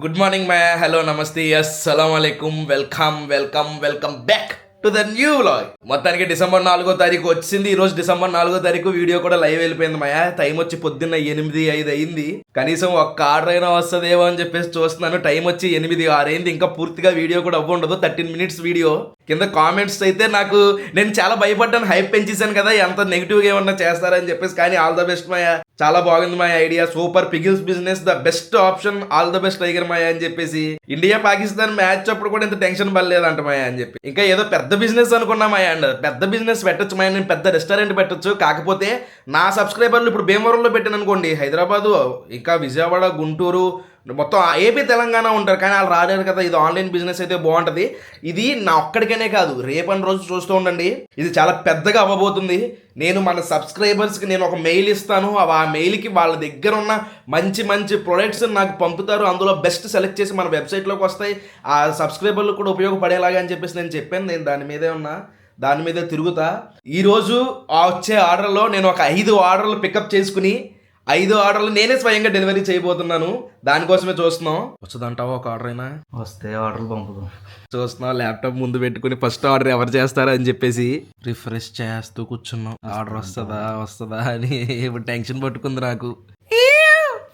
Good morning my hello నమస్తే అస్సలం అలైకుం welcome welcome welcome back to the new vlog మొత్తానికి డిసెంబర్ నాలుగో తారీఖు వచ్చింది. ఈ రోజు డిసెంబర్ నాలుగో తారీఖు వీడియో కూడా లైవ్ వెళ్ళిపోయింది మయా. టైం వచ్చి పొద్దున్న ఎనిమిది ఐదు అయింది. కనీసం ఒక్క ఆర్డర్ అయినా వస్తుందేమో అని చెప్పేసి చూస్తున్నాను. టైం వచ్చి ఎనిమిది ఆరు అయింది ఇంకా పూర్తిగా వీడియో కూడా అవ్వండదు థర్టీన్ మినిట్స్ వీడియో. కింద కామెంట్స్ అయితే నాకు నేను చాలా భయపడ్డాను. హైప్ పెంచేసాను కదా. ఎంత నెగిటివ్గా ఏమన్నా చేస్తారని చెప్పేసి. కానీ ఆల్ ద బెస్ట్ మాయా. చాలా బాగుంది మా idea super pickles business the best option all the best Tiger Maya అని చెప్పేసి. ఇండియా పాకిస్తాన్ మ్యాచ్ అప్పుడు కూడా ఇంత టెన్షన్ పడలేదంట మాయా అని చెప్పి. ఇంకా ఏదో పెద్ద పెద్ద బిజినెస్ అనుకున్నా అండ్ పెద్ద బిజినెస్ పెట్టొచ్చు మా నేను పెద్ద రెస్టారెంట్ పెట్టొచ్చు. కాకపోతే నా సబ్స్క్రైబర్లు ఇప్పుడు భీమవరంలో పెట్టాను అనుకోండి. హైదరాబాదు ఇంకా విజయవాడ గుంటూరు మొత్తం ఏపీ తెలంగాణ ఉంటారు కానీ వాళ్ళు రాలేరు కదా. ఇది ఆన్లైన్ బిజినెస్ అయితే బాగుంటుంది. ఇది నా ఒక్కడికనే కాదు రేపటి రోజు చూస్తూ ఉండండి. ఇది చాలా పెద్దగా అవ్వబోతుంది. నేను మన సబ్స్క్రైబర్స్కి నేను ఒక మెయిల్ ఇస్తాను. ఆ మెయిల్కి వాళ్ళ దగ్గర ఉన్న మంచి మంచి ప్రొడక్ట్స్ నాకు పంపుతారు. అందులో బెస్ట్ సెలెక్ట్ చేసి మన వెబ్సైట్లోకి వస్తాయి. ఆ సబ్స్క్రైబర్లు కూడా ఉపయోగపడేలాగా అని చెప్పేసి నేను చెప్పాను. నేను దాని మీదే ఉన్నా. దాని మీదే తిరుగుతా. ఈరోజు ఆ వచ్చే ఆర్డర్లో నేను ఒక ఐదు ఆర్డర్లు పికప్ చేసుకుని ఐదు ఆర్డర్లు నేనే స్వయంగా డెలివరీ చేయబోతున్నాను. దానికోసమే చూస్తున్నాం. వస్తుందంటావా ఒక ఆర్డర్ అయినా? వస్తే ఆర్డర్లు పంపుదాం. చూస్తున్నాం ల్యాప్టాప్ ముందు పెట్టుకుని ఫస్ట్ ఆర్డర్ ఎవరు చేస్తారా అని చెప్పేసి. రిఫ్రెష్ చేస్తూ కూర్చున్నాం. ఆర్డర్ వస్తుందా వస్తుందా అని ఇప్పుడు టెన్షన్ పట్టుకుంది నాకు.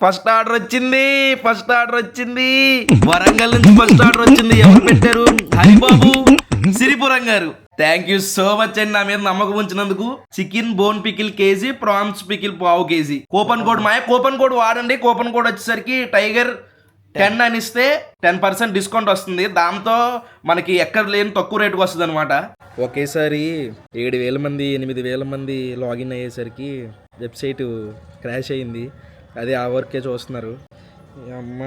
ఫస్ట్ ఆర్డర్ వచ్చింది ఫస్ట్ ఆర్డర్ వచ్చింది. వరంగల్ నుంచి ఫస్ట్ ఆర్డర్ వచ్చింది. ఎవరు పెట్టారు? హరిబాబు. సిరిపురం గారు. థ్యాంక్ యూ సో మచ్ అండి నా మీద నమ్మకం ఉంచినందుకు. Chicken bone pickle KG prawns pickle పావు KG. Coupon code Maya coupon code వాడండి. కూపన్ కోడ్ వచ్చేసరికి టైగర్ టెన్ అని ఇస్తే టెన్ పర్సెంట్ డిస్కౌంట్ వస్తుంది. దాంతో మనకి ఎక్కడ లేని తక్కువ రేటుకు వస్తుంది అనమాట ఒకేసారి ఏడు వేల మంది ఎనిమిది వేల మంది లాగిన్ అయ్యేసరికి వెబ్సైట్ క్రాష్ అయింది. అది ఆ వర్కే చూస్తున్నారు. అమ్మ.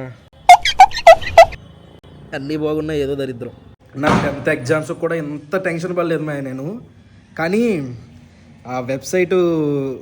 అన్నీ బాగున్నాయి ఏదో దరిద్రం. నా టెన్త్ ఎగ్జామ్స్ కూడా ఇంత టెన్షన్ పడలేదు మా నేను. కానీ ఆ వెబ్సైట్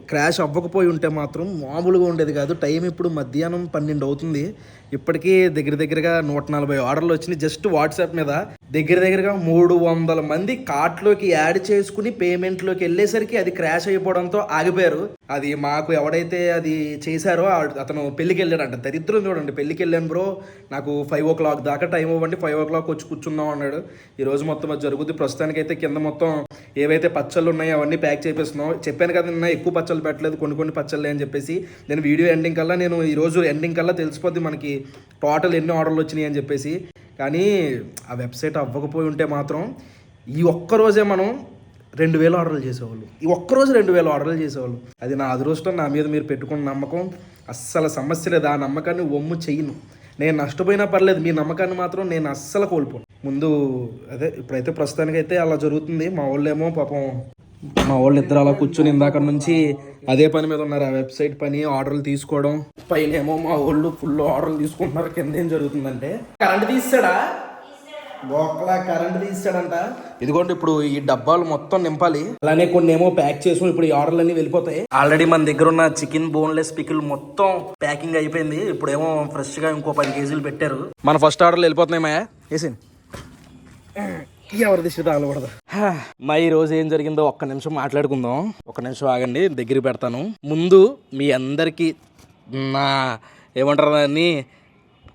క్రాష్ అవ్వకపోయి ఉంటే మాత్రం మామూలుగా ఉండేది కాదు. టైం ఇప్పుడు మధ్యాహ్నం పన్నెండు అవుతుంది. ఇప్పటికీ దగ్గర దగ్గరగా నూట నలభై ఆర్డర్లు వచ్చినాయి. జస్ట్ వాట్సాప్ మీద దగ్గర దగ్గరగా మూడు వందల మంది కార్ట్లోకి యాడ్ చేసుకుని పేమెంట్లోకి వెళ్ళేసరికి అది క్రాష్ అయిపోవడంతో ఆగిపోయారు. అది మాకు ఎవడైతే అది చేశారో అతను పెళ్ళికి వెళ్ళాడంట. దరిద్రం చూడండి. పెళ్ళికి వెళ్ళాను బ్రో. నాకు ఫైవ్ ఓ క్లాక్ దాకా టైం ఇవ్వండి. ఫైవ్ ఓ క్లాక్ వచ్చి కూర్చుందాం అన్నాడు. ఈరోజు మొత్తం అది జరుగుతుంది ప్రస్తుతానికి అయితే కింద మొత్తం ఏవైతే పచ్చళ్ళు ఉన్నాయో అవన్నీ ప్యాక్ చేస్తున్నాం చెప్పాను కదా నిన్న ఎక్కువ పచ్చళ్ళు పెట్టలేదు కొన్ని కొన్ని పచ్చళ్ళు అని చెప్పేసి. నేను వీడియో ఎండింగ్ కల్లా నేను ఈరోజు ఎండింగ్ కల్లా తెలిసిపోద్ది మనకి. టోటల్ ఎన్ని ఆర్డర్లు వచ్చినాయి అని చెప్పేసి. కానీ ఆ వెబ్సైట్ అవ్వకపోయి ఉంటే మాత్రం ఈ ఒక్క రోజే మనం రెండు వేలు ఆర్డర్లు చేసేవాళ్ళు. ఈ ఒక్కరోజు రెండు వేలు ఆర్డర్లు చేసేవాళ్ళు. అది నా అదృష్టం నా మీద మీరు పెట్టుకున్న నమ్మకం. అస్సలు సమస్య లేదు. ఆ నమ్మకాన్ని ఒమ్ము చెయ్యను. నేను నష్టపోయినా పర్లేదు. మీ నమ్మకాన్ని మాత్రం నేను అస్సలు కోల్పోను. ముందు అదే ఇప్పుడైతే ప్రస్తుతానికి అయితే అలా జరుగుతుంది. మా వాళ్ళేమో పాపం మా వాళ్ళు ఇద్దరు అలా కూర్చుని ఇందాక నుంచి అదే పని మీద ఉన్నారు. ఆ వెబ్సైట్ పని ఆర్డర్లు తీసుకోవడం. పైన ఏమో మా వాళ్ళు ఫుల్ ఆర్డర్లు తీసుకుంటున్నారు. కింద ఏం జరుగుతుందంటే కరెంట్ తీసాడా బొక్కలా కరెంట్ తీసాడంట ఇదిగోండి ఇప్పుడు ఈ డబ్బాలు మొత్తం నింపాలి. అలానే కొన్ని ఏమో ప్యాక్ చేసుకుని ఇప్పుడు ఈ ఆర్డర్లు అన్ని వెళ్ళిపోతాయి. ఆల్రెడీ మన దగ్గర ఉన్న చికెన్ బోన్లెస్ పికిల్ మొత్తం ప్యాకింగ్ అయిపోయింది. ఇప్పుడు ఏమో ఫ్రెష్గా ఇంకో పది కేజీలు పెట్టారు. మన ఫస్ట్ ఆర్డర్లు వెళ్ళిపోతున్నాయి మాయా. వేసింది ఎవరి దిశ మా ఈ రోజు ఏం జరిగిందో ఒక్క నిమిషం మాట్లాడుకుందాం. ఒక్క నిమిషం ఆగండి దగ్గర పెడతాను. ముందు మీ అందరికీ నా ఏమంటారు దాన్ని?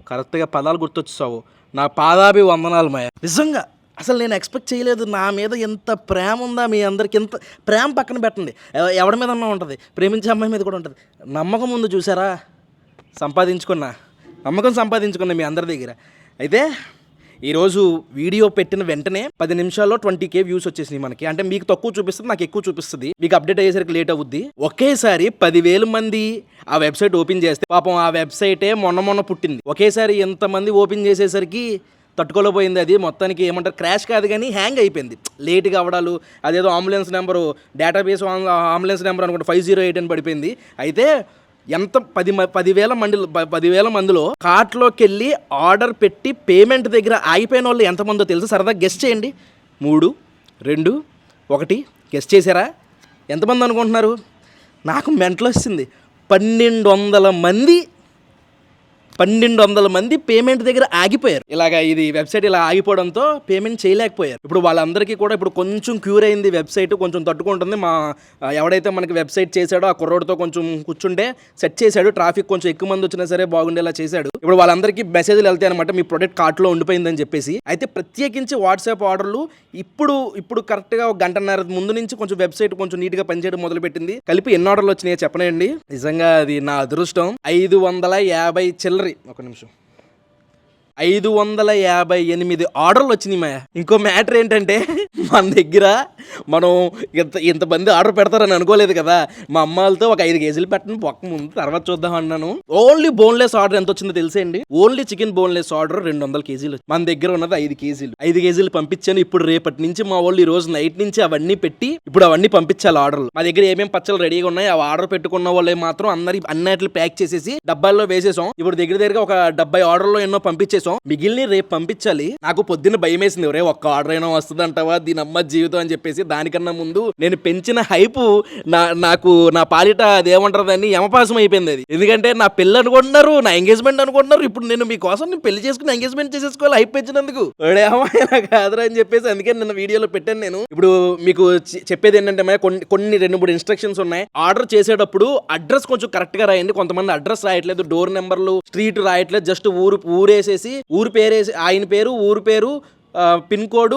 కరెక్ట్గా పదాలు గుర్తొచ్చేసావు. నా పాదాభి వందనాలు మాయ. నిజంగా అసలు నేను ఎక్స్పెక్ట్ చేయలేదు నా మీద ఎంత ప్రేమ ఉందా మీ అందరికి ఎంత ప్రేమ పక్కన పెట్టండి. ఎవడి మీద ఉన్నా ఉంటుంది. ప్రేమించే అమ్మాయి మీద కూడా ఉంటుంది. నమ్మకం ముందు చూసారా? సంపాదించుకున్నా. నమ్మకం సంపాదించుకున్నా మీ అందరి దగ్గర. అయితే ఈరోజు వీడియో పెట్టిన వెంటనే పది నిమిషాల్లో ట్వంటీ కే వ్యూస్ వచ్చేసినాయి మనకి. అంటే మీకు తక్కువ చూపిస్తుంది నాకు ఎక్కువ చూపిస్తుంది. మీకు అప్డేట్ అయ్యేసరికి లేట్ అవుద్ది. ఒకేసారి పదివేల మంది ఆ వెబ్సైట్ ఓపెన్ చేస్తే పాపం ఆ వెబ్సైటే మొన్న మొన్న పుట్టింది. ఒకేసారి ఎంతమంది ఓపెన్ చేసేసరికి తట్టుకోలేకపోయింది అది. మొత్తానికి ఏమంటారు క్రాష్ కాదు కానీ హ్యాంగ్ అయిపోయింది. లేట్గా అవడాలు అదేదో ambulance number database ambulance number అనుకుంటే ఫైవ్ జీరో ఎయిట్ అని పడిపోయింది. అయితే ఎంత పది మ- పదివేల మంది పదివేల మందిలో కార్ట్లోకి వెళ్ళి ఆర్డర్ పెట్టి పేమెంట్ దగ్గర ఆగిపోయిన వాళ్ళు ఎంతమందో తెలుసు? సరదా గెస్ట్ చేయండి. మూడు రెండు ఒకటి. గెస్ట్ చేశారా? ఎంతమంది అనుకుంటున్నారు? నాకు మెంటలు వచ్చింది పన్నెండు వందల మంది పన్నెండు వందల మంది పేమెంట్ దగ్గర ఆగిపోయారు. ఇలాగ ఇది వెబ్సైట్ ఇలా ఆగిపోవడంతో పేమెంట్ చేయలేకపోయారు. ఇప్పుడు వాళ్ళందరికీ కూడా ఇప్పుడు కొంచెం క్యూర్ అయింది వెబ్సైట్ కొంచెం తట్టుకుంటుంది. మా ఎవడైతే మనకి వెబ్సైట్ చేశాడో ఆ కుర్రోడితో కొంచెం కూర్చుంటే సెట్ చేశాడు. ట్రాఫిక్ కొంచెం ఎక్కువ మంది వచ్చినా సరే బాగుండేలా చేశాడు. ఇప్పుడు వాళ్ళందరికీ మెసేజ్లు వెళ్తాయి అనమాట మీ ప్రొడక్ట్ కార్ట్లో ఉండిపోయిందని చెప్పేసి. అయితే ప్రత్యేకించి వాట్సాప్ ఆర్డర్లు ఇప్పుడు ఇప్పుడు కరెక్ట్గా ఒక గంటన్నర ముందు నుంచి కొంచెం వెబ్సైట్ కొంచెం నీట్గా పనిచేయడం మొదలుపెట్టింది. కలిపి ఎన్ని ఆర్డర్లు వచ్చినాయో చెప్పనండి. నిజంగా అది నా అదృష్టం. ఐదు వందల యాభై చిల్లరి. ఒక నిమిషం. ఐదు వందల యాభై ఎనిమిది ఆర్డర్లు వచ్చినాయి మాయా. ఇంకో మ్యాటర్ ఏంటంటే మన దగ్గర మనం ఇంత ఇంతమంది ఆర్డర్ పెడతారని అనుకోలేదు కదా. మా అమ్మ వాళ్ళతో ఒక ఐదు కేజీలు పెట్టను పక్క ముందు తర్వాత చూద్దాం అన్నాను. ఓన్లీ బోన్లెస్ ఆర్డర్ ఎంత వచ్చిందో తెలిసేయండి ఓన్లీ చికెన్ బోన్లెస్ ఆర్డర్ రెండు వందల కేజీలు మన దగ్గర ఉన్నది ఐదు కేజీలు. ఐదు కేజీలు పంపించాను ఇప్పుడు రేపటి నుంచి మా వాళ్ళు ఈ రోజు నైట్ నుంచి అవన్నీ పెట్టి ఇప్పుడు అవన్నీ పంపించాలి ఆర్డర్లు. మా దగ్గర ఏమేమి పచ్చలు రెడీగా ఉన్నాయి అవి ఆర్డర్ పెట్టుకున్న వాళ్ళు మాత్రం అందరి అన్నట్లు ప్యాక్ చేసేసి డబ్బాల్లో వేసేసాం. ఇప్పుడు దగ్గర దగ్గర ఒక డెబ్బై ఆర్డర్లో ఎన్నో పంపించేసి. మిగిలిన రేపు పంపించాలి. నాకు పొద్దున్న భయం వేసింది రే ఒక్క ఆర్డర్ అయినా వస్తుంది అంటావా దీని అమ్మ జీవితం అని చెప్పేసి దానికన్నా ముందు నేను పెంచిన హైపు నా నాకు నా పాలిట అదేమంటారు యమపాసం అయిపోయింది అది. ఎందుకంటే నా పిల్ల అనుకుంటున్నారు నా ఎంగేజ్మెంట్ అనుకుంటున్నారు. ఇప్పుడు నేను మీకోసం నేను పెళ్ళి చేసుకుని ఎంగేజ్మెంట్ చేసేసుకోవాలి హైప్ పెంచినందుకు. కాదురా అని చెప్పేసి అందుకే నిన్న వీడియోలో పెట్టాను నేను. ఇప్పుడు మీకు చెప్పేది ఏంటంటే కొన్ని కొన్ని రెండు మూడు ఇన్స్ట్రక్షన్స్ ఉన్నాయి. ఆర్డర్ చేసేటప్పుడు అడ్రస్ కొంచెం కరెక్ట్గా రాయండి. కొంతమంది అడ్రస్ రాయట్లేదు డోర్ నెంబర్లు స్ట్రీట్ రాయట్లేదు జస్ట్ ఊరు ఊరేసేసి ఊరు పేరేసి ఆయన పేరు ఊరు పేరు పిన్ కోడ్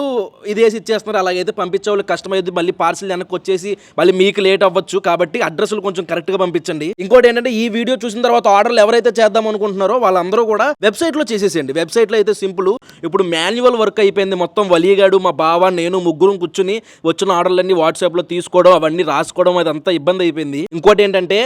ఇదేసి ఇచ్చేస్తున్నారు. అలాగైతే పంపించే వాళ్ళు కష్టమైంది మళ్ళీ పార్సిల్ వెనక్కి వచ్చేసి మళ్ళీ మీకు లేట్ అవ్వచ్చు కాబట్టి అడ్రస్లు కొంచెం కరెక్ట్గా పంపించండి. ఇంకోటి ఏంటంటే ఈ వీడియో చూసిన తర్వాత ఆర్డర్లు ఎవరైతే చేద్దాం అనుకుంటున్నారో వాళ్ళందరూ కూడా వెబ్సైట్లో చేసేసేయండి. వెబ్సైట్లో అయితే సింపుల్. ఇప్పుడు మాన్యువల్ వర్క్ అయిపోయింది మొత్తం వలిగాడు మా బావ నేను ముగ్గురం కూర్చుని వచ్చిన ఆర్డర్లన్నీ వాట్సాప్లో తీసుకోవడం అవన్నీ రాసుకోవడం అదంతా ఇబ్బంది అయిపోయింది. ఇంకోటి ఏంటంటే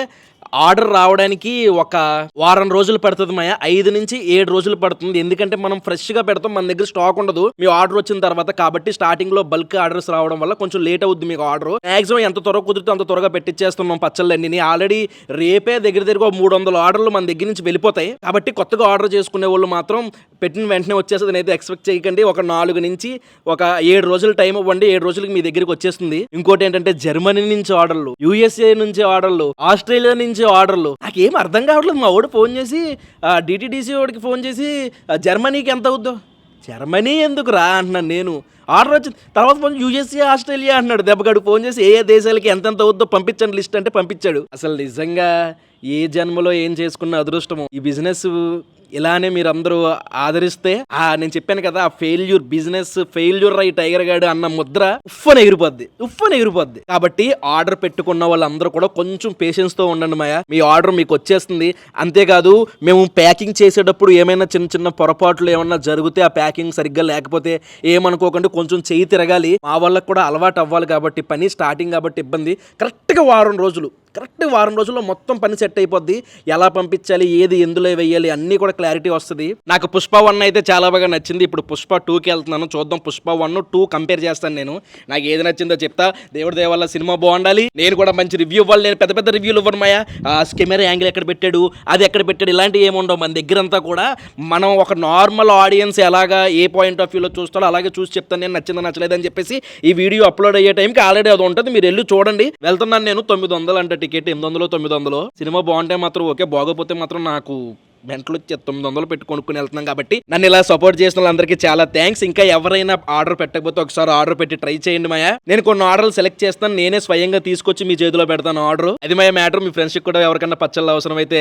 ఆర్డర్ రావడానికి ఒక వారం రోజులు పడుతుంది మాయ. ఐదు నుంచి ఏడు రోజులు పడుతుంది. ఎందుకంటే మనం ఫ్రెష్గా పెడతాం మన దగ్గర స్టాక్ ఉండదు. మీ ఆర్డర్ వచ్చిన తర్వాత కాబట్టి స్టార్టింగ్లో బల్క్ ఆర్డర్స్ రావడం వల్ల కొంచెం లేట్ అవుద్ది మీకు ఆర్డర్. మాక్సిమం ఎంత త్వరగా కుదిరితే అంత త్వరగా పెట్టించేస్తున్నాం పచ్చళ్ళన్నీ ఆల్రెడీ రేపే దగ్గర దగ్గర ఒక మూడు వందల ఆర్డర్లు మన దగ్గర నుంచి వెళ్ళిపోతాయి. కాబట్టి కొత్తగా ఆర్డర్ చేసుకునే వాళ్ళు మాత్రం పెట్టిన వెంటనే వచ్చేస్తుంది అయితే ఎక్స్పెక్ట్ చేయకండి. ఒక నాలుగు నుంచి ఒక ఏడు రోజులు టైం ఇవ్వండి. ఏడు రోజులకి మీ దగ్గరికి వచ్చేస్తుంది. ఇంకోటి ఏంటంటే జర్మనీ నుంచి ఆర్డర్లు యూఎస్ఏ నుంచి ఆర్డర్లు ఆస్ట్రేలియా నుంచి ఆర్డర్లు. నాకేం అర్థం కావట్లేదు. మా వాడు ఫోన్ చేసి డిటిడిసి వాడికి ఫోన్ చేసి జర్మనీకి ఎంత అవుద్దో. జర్మనీ ఎందుకు రా అంటున్నాను నేను. ఆర్డర్ వచ్చింది. తర్వాత ఫోన్ యూఎస్ఏ ఆస్ట్రేలియా అంటున్నాడు దెబ్బగాడు. ఫోన్ చేసి ఏ ఏ దేశాలకి ఎంతెంత అవుద్దో పంపించండి. లిస్ట్ అంటే పంపించాడు. అసలు నిజంగా ఏ జన్మలో ఏం చేసుకున్న అదృష్టము. ఈ బిజినెస్ ఇలానే మీరు అందరూ ఆదరిస్తే ఆ నేను చెప్పాను కదా ఆ ఫెయిల్యూర్ బిజినెస్ ఫెయిల్యూర్ రై టైగర్ గాడు అన్న ముద్ర ఉఫ్ఫన ఎగిరిపోద్ది ఉఫ్ఫన ఎగిరిపోద్ది. కాబట్టి ఆర్డర్ పెట్టుకున్న వాళ్ళందరూ కూడా కొంచెం పేషెన్స్తో ఉండండి మాయ. మీ ఆర్డర్ మీకు వచ్చేస్తుంది. అంతేకాదు మేము ప్యాకింగ్ చేసేటప్పుడు ఏమైనా చిన్న చిన్న పొరపాట్లు ఏమన్నా జరిగితే ఆ ప్యాకింగ్ సరిగ్గా లేకపోతే ఏమనుకోకండి కొంచెం చేయి తిరగాలి. మా వాళ్ళకి కూడా అలవాటు అవ్వాలి కాబట్టి పని స్టార్టింగ్ కాబట్టి ఇబ్బంది. కరెక్ట్గా వారం రోజులు కరెక్ట్ వారం రోజుల్లో మొత్తం పని సెట్ అయిపోద్ది. ఎలా పంపించాలి ఏది ఎందులో వేయాలి అన్నీ కూడా క్లారిటీ వస్తుంది. నాకు పుష్ప వన్ అయితే చాలా బాగా నచ్చింది. ఇప్పుడు పుష్ప టూకి వెళ్తున్నాను. చూద్దాం పుష్ప వన్ టూ కంపేర్ చేస్తాను నేను. నాకు ఏది నచ్చిందో చెప్తా. దేవుడి దేవాల సినిమా బాగుండాలి. నేను కూడా మంచి రివ్యూ ఇవ్వాలి. నేను పెద్ద పెద్ద రివ్యూలు ఇవ్వను మాయా. కెమెరా యాంగిల్ ఎక్కడ పెట్టాడు అది ఎక్కడ పెట్టాడు ఇలాంటివి ఏముండవు మన దగ్గర అంతా కూడా మనం ఒక నార్మల్ ఆడియన్స్ ఎలాగా ఏ పాయింట్ ఆఫ్ వ్యూలో చూస్తాడో అలాగే చూసి చెప్తాను. నేను నచ్చిందో నచ్చలేదని చెప్పేసి ఈ వీడియో అప్లోడ్ అయ్యే టైంకి ఆల్రెడీ అది ఉంటుంది. మీరు వెళ్ళి చూడండి. వెళ్తున్నాను నేను తొమ్మిది వందలు అంటే టికెట్ ఎనిమిది వందలు తొమ్మిది వందలు సినిమా బాగుంటే మాత్రం ఓకే బాగోపోతే మాత్రం నాకు వెంటలు వచ్చి తొమ్మిది వందలు పెట్టి కొనుక్కుని వెళ్తున్నాం కాబట్టి నన్ను ఇలా సపోర్ట్ చేసిన వాళ్ళందరికీ చాలా థ్యాంక్స్ ఇంకా ఎవరైనా ఆర్డర్ పెట్టకపోతే ఒకసారి ఆర్డర్ పెట్టి ట్రై చేయండి మాయా. నేను కొన్ని ఆర్డర్లు సెలెక్ట్ చేస్తాను నేనే స్వయంగా తీసుకొచ్చి మీ చేతిలో పెడతాను ఆర్డర్ అది మా మ్యాటర్ మీ ఫ్రెండ్స్కి కూడా ఎవరికైనా పచ్చళ్ళు అవసరం అయితే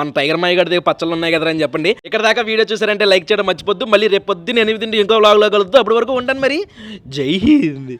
మన టైగర్ మాయ గడి దగ్గర పచ్చళ్ళు ఉన్నాయి కదా అని చెప్పండి. ఇక్కడ దాకా వీడియో చూసారంటే లైక్ చేయడం మర్చిపోద్దు. మళ్ళీ రేపు పొద్దున్న ఎనిమిది ఇంకో వ్లాగ్లో కలుద్దు. అప్పటి వరకు ఉంటాను మరి. జై హింద్.